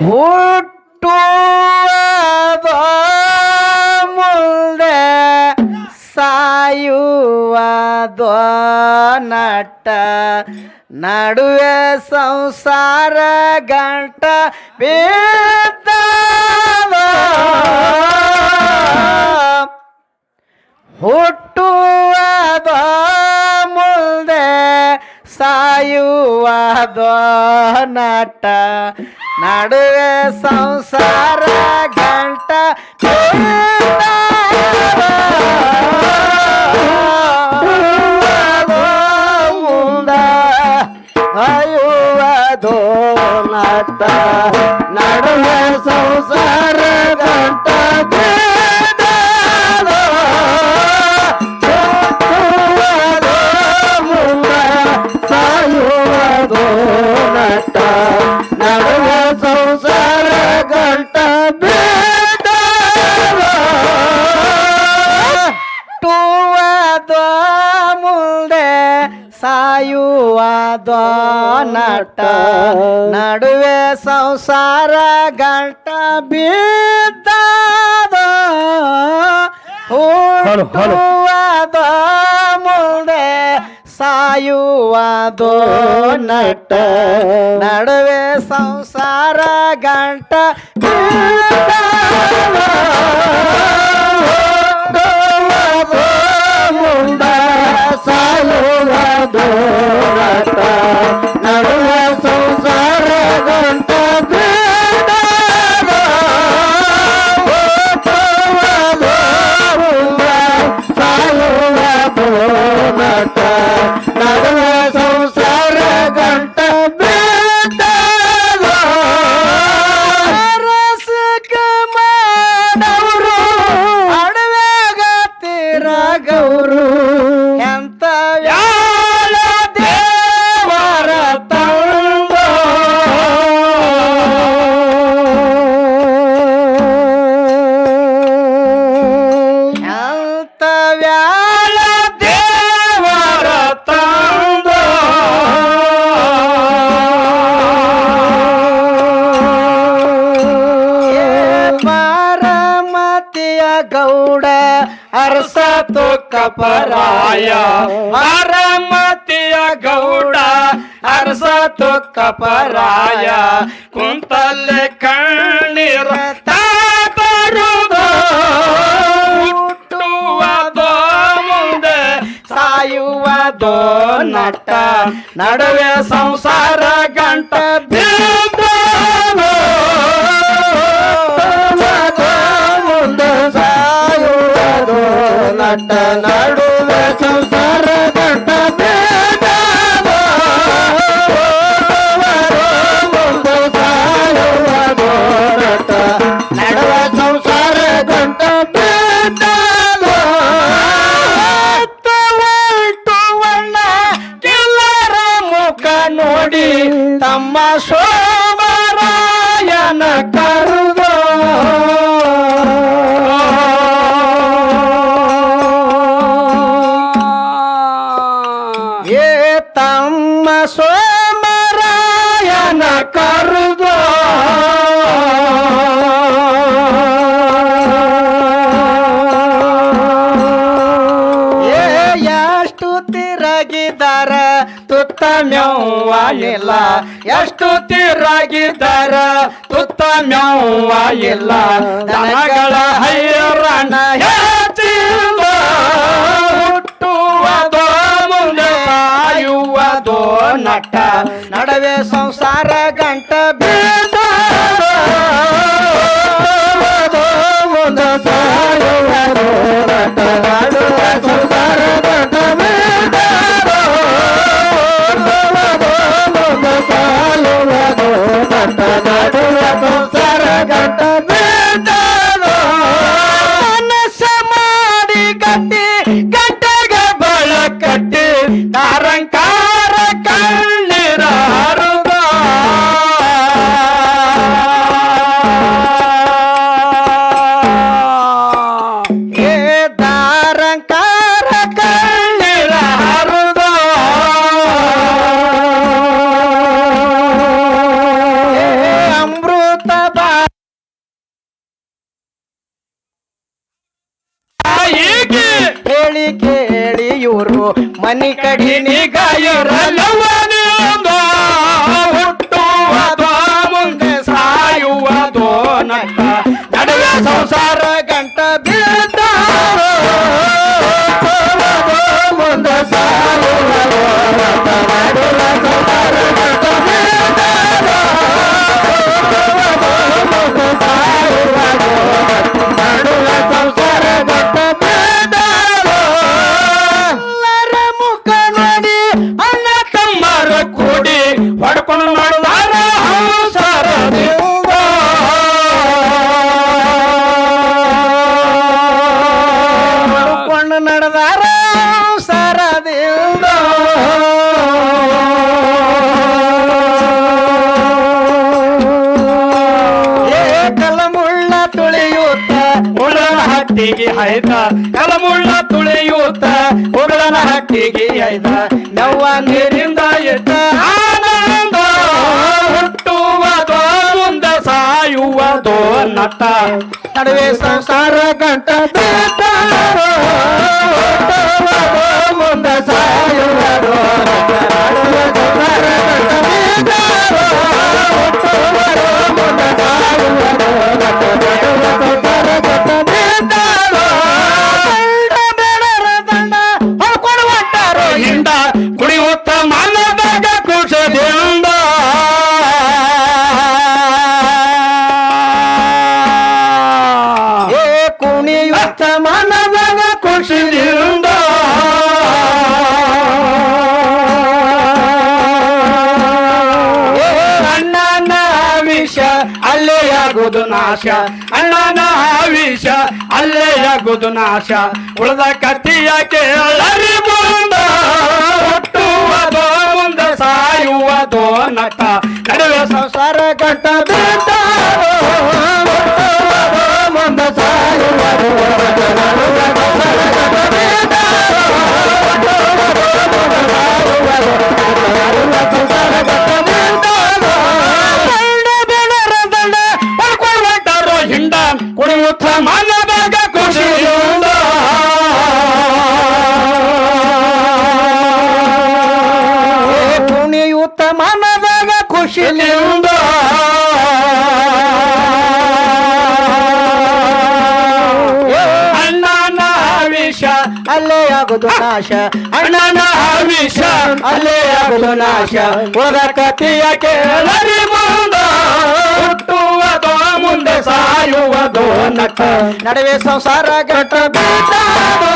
ಹುಟ್ಟುವ ಮುಂದೆ ಸಾಯುವ ನಟ ನಡುವೆ ಸಂಸಾರ ಗಂಟ ಬಿದ್ದವ ನಟ ನಡುವೆ ಸಂಸಾರ ಗಂಟ ಮುಂದ ಅಯುವದೋ ನಟ ನಡುವೆ ನಟ ನಡುವೆ ಸಂಸಾರ ಗಂಟ ಬಿದ್ದದ. ಹುಟ್ಟುವದ ಮುಂದೆ ಸಾಯುವದು ನಟ ನಡುವೆ ಸಂಸಾರ ಗಂಟ ಗೌಡ, ಅರಸ ತುಕ್ಕಪರಾಯ ಬಾರಮತಿಯ ಗೌಡ, ಅರಸ ತುಕ್ಕಪರಾಯ ಕುಂತಲ್ಲೆ ಕಣ್ಣೀರ ತಾಬರುದು ಹುಟ್ಟುವದೋ ಮುಂದೆ ಸಾಯುವದೋ ನಟ. ನಡುವೆ ಸಂಸಾರ ಗಂಟ ನಟ ನಡುವೆ ಸಂಸಾರ ಗಂಟ ಮುಂದೆ ಸಾಯುವದೋ ನಟ ನಡುವೆ ಸಂಸಾರ ಗಂಟ ಕೆಲ್ಲರ ಮುಖ ನೋಡಿ ತಮ್ಮ ಸೋಮರಾಯನ ಕರುದು ತುತ್ತ ಮೆವ್ವಾಗಿಲ್ಲ ಎಷ್ಟು ತೀರಾಗಿದ್ದಾರ? ತುತ್ತ ಮೆವ್ವಾಗಿಲ್ಲ ದನಗಳ ಹೈರಣ ಹುಟ್ಟುವದೋ ಮುಂದೆ ಸಾಯುವದೋ ನಟ. ನಡುವೆ ಸಂಸಾರ ಕೇಳಿ ಇವರು ಮನಿ ಕಡಿನಿ ಹುಟ್ಟು ಅದು ಮುಂದೆ ಸಾಯುವ ನಡುವೆ ಸಂಸಾರ ಹಟ್ಟಿಗೆ ಹೈದ ಕಲಮುಳ್ಳ ತುಳಿಯೂತ ಹೊಗಳನ ಹಟ್ಟಿಗೆ ಆಯ್ತ ನವ್ವ ನೀರಿಂದ ಎತ್ತ ಆನಂದ ಹುಟ್ಟುವುದೋ ಮುಂದ ಸಾಯುವುದೋ ನಟ ನಡುವೆ ಸಂಸಾರ ಗಂಟ ಮುಂದ ಮುಂದೆ ನಟ ಆಗುದು ನಾಶ. ಅಣ್ಣನ ಆವಿಷ ಅಲ್ಲೇ ಆಗುದು ನಾಶ. ಉಳಿದ ಕತ್ತಿಯ ಕೇಳರಿ ಮುಂದ ಹುಟ್ಟುವ ಮುಂದ ಸಾಯುವುದೋ ಅಲ್ಲೇ ಆಗೋದು ನಾಶ. ಅಣ್ಣನ ಆಮಿಷ ಅಲ್ಲೇ ಆಗೋದು ನಾಶ. ಹೊರ ಕತಿಯ ಕೇಳರಿ ಮುಂದ ಹುಟ್ಟುವುದೋ ಮುಂದೆ ಸಾಯುವುದೋ ನಟ ನಡುವೆ ಸಂಸಾರ ಗಂಟ ಬೀಳ್ತಾರೋ,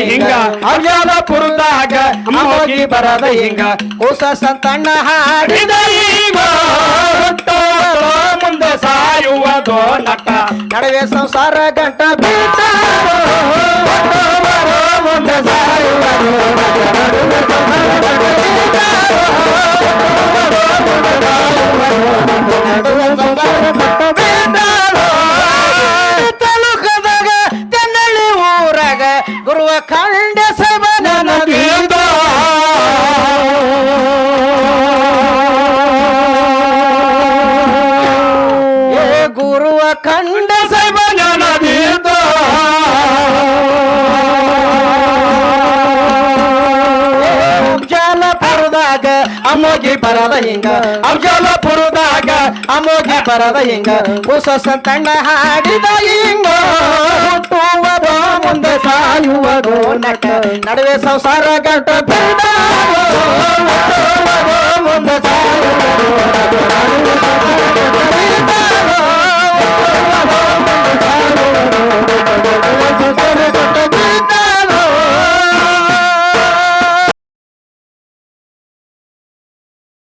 ಬರದ ಹಿಂಗ ಅಫಜಾಲಪುರದಾಗ ಅಮ್ಮೋಗಿ ಬರದ ಹಿಂಗ ಹೊಸ ಸಂತಣ್ಣ ಹಾಡಿ ಹಿದ ಈಗ ಹುಟ್ಟುವುದೋ ಮುಂದೆ ಸಾಯುವುದೋ ನಟ ನಡುವೆ ಸಂಸಾರ ಗಂಟ ಬೀಳ್ತಾರೋ, ಹೊಟ್ಟುವರೋ ಮುಂದೆ ಸಾಯುವರೋ, ಅಮೋಗಿ ಬರದ ಹಿಂಗ ಅವ್ಜಲ ಪುರದಾಗ ಅಮೋಗಿ ಬರದ ಹಿಂಗ ಉಸಸ ತಂಡ ಹಾಡಿದ ಹಿಂಗ ಹುಟ್ಟುವದ ಮುಂದೆ ಸಾಯುವುದು ನಟ ನಡುವೆ ಸಂಸಾರ ಗಂಟ ಮುಂದೆ ಸಾಯುವುದು